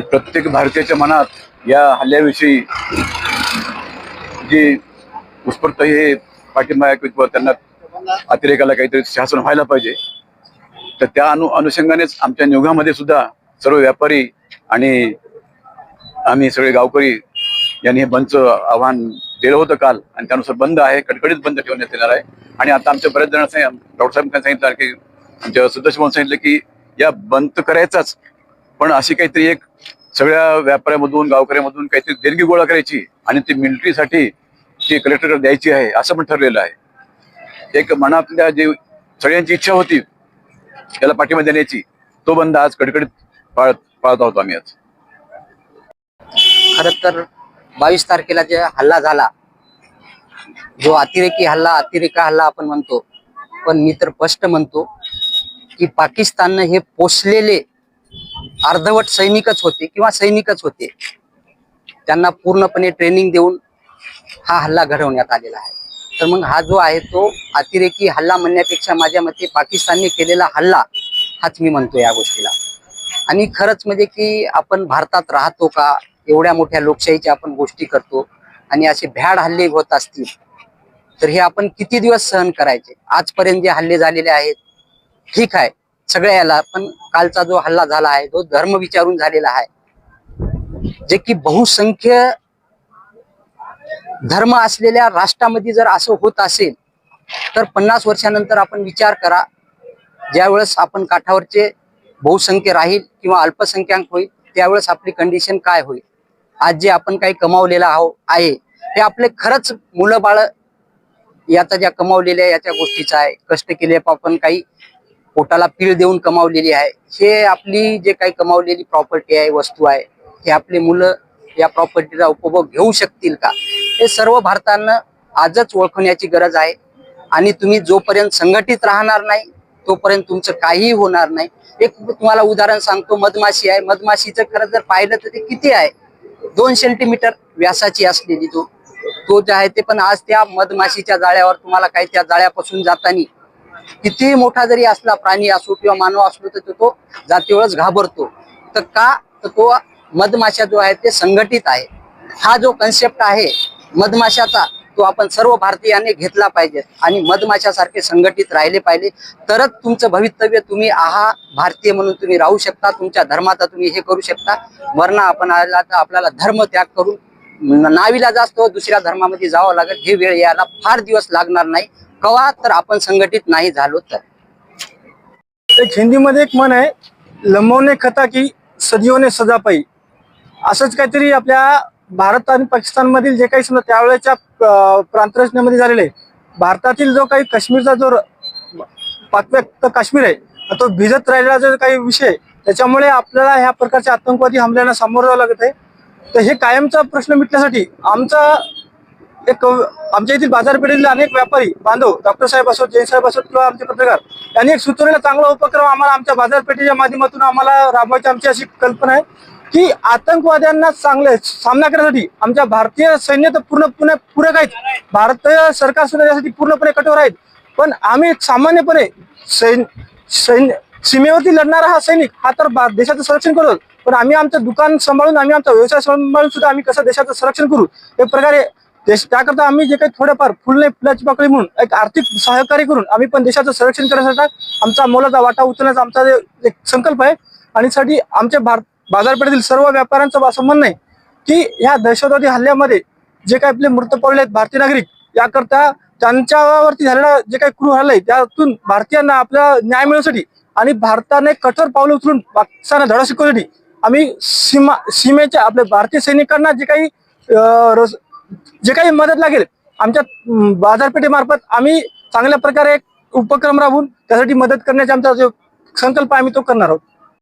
प्रत्येक भारतीयाच्या मनात या हल्ल्याविषयी जी उत्स्फूर्त हे पाठिंबा आहे किंवा त्यांना अतिरेकाला काहीतरी शासन व्हायला पाहिजे तर त्या अनु अनुषंगानेच आमच्या नियोगामध्ये सुद्धा सर्व व्यापारी आणि आम्ही सगळे गावकरी यांनी हे बंदचं आव्हान दिलं होतं काल आणि त्यानुसार बंद आहे कडकडीत बंद ठेवण्यात येणार आहे. आणि आता आमच्या बऱ्याच जण डॉक्टर साहेबांनी सांगितलं की आमच्या सदस्य म्हणून सांगितलं की या बंद करायचाच पण अशी काहीतरी एक सगळ्या व्यापाऱ्यामधून गावकऱ्यामधून काहीतरी देणगी गोळा करायची आणि ती मिलिटरीसाठी ती कलेक्टरकडे द्यायची आहे असं पण ठरलेलं आहे. एक मनातल्या जे सगळ्यांची इच्छा होती त्याला पाठिंबा देण्याची तो बंद आज कडकडीत पाळत पाळत आहोत आम्ही आज. खर तर बावीस तारखेला जे हल्ला झाला जो अतिरेकी हल्ला अतिरेका हल्ला आपण म्हणतो पण मी तर स्पष्ट म्हणतो की पाकिस्ताननं हे पोचलेले अर्धवट सैनिकच होते किंवा सैनिकच होते. त्यांना पूर्णपणे ट्रेनिंग देऊन हा हल्ला घडवण्यात आलेला आहे. तर मग हा जो आहे तो अतिरेकी हल्ला म्हणण्यापेक्षा माझ्या मते पाकिस्तानने केलेला हल्ला हाच मी म्हणतो या गोष्टीला. आणि खरंच म्हणजे की आपण भारतात राहतो का एवढ्या मोठ्या लोकशाहीच्या आपण गोष्टी करतो आणि असे भ्याड हल्ले होत असतील तर हे आपण किती दिवस सहन करायचे? आजपर्यंत जे हल्ले झालेले आहेत ठीक आहे. सगळ्या याला पण कालचा जो हल्ला झाला आहे तो धर्म विचारून झालेला आहे जे की बहुसंख्य धर्म असलेल्या राष्ट्रामध्ये जर असं होत असेल तर पन्नास वर्षानंतर आपण विचार करा ज्यावेळेस आपण काठावरचे बहुसंख्य राहील किंवा अल्पसंख्याक होईल त्यावेळेस आपली कंडिशन काय होईल? आज जे आपण काही कमावलेलं आहो आहे ते आपले खरंच मुलं बाळ याचा ज्या कमावलेल्या याच्या गोष्टीचा आहे कष्ट केले आपण काही पोटाला पीळ देऊन कमावलेली आहे. हे आपली जे काही कमावलेली प्रॉपर्टी आहे वस्तू आहे हे आपले मुलं या प्रॉपर्टीचा उपभोग घेऊ शकतील का? हे सर्व भारतानं आजच ओळखण्याची गरज आहे. आणि तुम्ही जोपर्यंत संघटित राहणार नाही तोपर्यंत तुमचं काहीही होणार नाही. एक तुम्हाला उदाहरण सांगतो मधमाशी आहे. मधमाशीचं खरं जर पाहिलं तर ते किती आहे? दोन सेंटीमीटर व्यासाची असलेली तो. तो जे आहे ते पण आज त्या मधमाशीच्या जाळ्यावर तुम्हाला काही त्या जाळ्यापासून जातानी कितीही मोठा जरी असला प्राणी असो किंवा मानव असलो तर तो- जातीवरच घाबरतो. तर का? तर तो मधमाशा जो आहे ते संघटित आहे. हा जो कन्सेप्ट आहे मधमाशाचा तो आपण सर्व भारतीयांनी घेतला पाहिजे आणि मधमाशासारखे संघटित राहिले पाहिजे. तरच तुमचं भवितव्य तुम्ही आहा भारतीय म्हणून तुम्ही राहू शकता तुमच्या धर्माचा तुम्ही हे करू शकता. वरना आपण आला तर आपल्याला धर्म त्याग करून नावीला जास्त दुसऱ्या धर्मामध्ये जावं लागेल. हे वेळ यायला फार दिवस लागणार नाही. कवा तर आपण संघटित नाही झालो तर. एक हिंदीमध्ये एक म्हण आहे लंबवणे खता की सदियोने सजा पाई असंच काहीतरी आपल्या भारत आणि पाकिस्तानमधील जे काही समजा त्यावेळेच्या प्रांतरचनेमध्ये झालेले भारतातील जो काही काश्मीरचा जो पाकव्यक्त काश्मीर आहे तो भिजत राहिलेला जो काही विषय त्याच्यामुळे आपल्याला ह्या प्रकारच्या आतंकवादी हमल्यांना सामोरं जावं लागत आहे. तर हे कायमचा प्रश्न मिटण्यासाठी आमचा एक आमच्या येथील बाजारपेठेतील अनेक व्यापारी बांधव डॉक्टर साहेब असोत जैन साहेब असोत किंवा आमचे पत्रकार यांनी एक सुचवलेला चांगला उपक्रम आम्हाला आमच्या बाजारपेठेच्या माध्यमातून आम्हाला राबवायची आमची अशी कल्पना आहे की आतंकवाद्यांना चांगले सामना करण्यासाठी आमच्या भारतीय सैन्य तर पूर्णपणे पूरक आहेत. भारतीय सरकार सुद्धा यासाठी पूर्णपणे कठोर आहेत. पण आम्ही सामान्यपणे सैन सैन्य सीमेवरती लढणारा हा सैनिक हा तर देशाचं संरक्षण करतो पण आम्ही आमचं दुकान सांभाळून आम्ही आमचा व्यवसाय सांभाळून सुद्धा आम्ही कसं देशाचं संरक्षण करू? एक प्रकारे देश त्याकरता आम्ही जे काही थोडंफार फुलणे फुलाची पाकळी म्हणून एक आर्थिक सहकार्य करून आम्ही पण देशाचं संरक्षण करण्यासाठी आमचा मोलाचा वाटा उचलण्याचा आमचा एक संकल्प आहे. आणि साठी आमच्या भारत बाजारपेठेतील सर्व व्यापाऱ्यांचं असं म्हणणं आहे की ह्या दहशतवादी हल्ल्यामध्ये जे काही आपले मृत पडले आहेत भारतीय नागरिक याकरता त्यांच्यावरती झालेला जे काही क्रू हल्ला आहे त्यातून भारतीयांना आपला न्याय मिळवण्यासाठी आणि भारताने कठोर पावलं उचलून पाकिस्तानला धडा शिकवण्यासाठी आम्ही सीमा सीमेच्या आपल्या भारतीय सैनिकांना जे काही जे काही मदत लागेल आमच्या बाजारपेठेमार्फत आम्ही चांगल्या प्रकारे एक उपक्रम राबवून त्यासाठी मदत करण्याचा आमचा जो संकल्प आहे आम्ही तो करणार आहोत.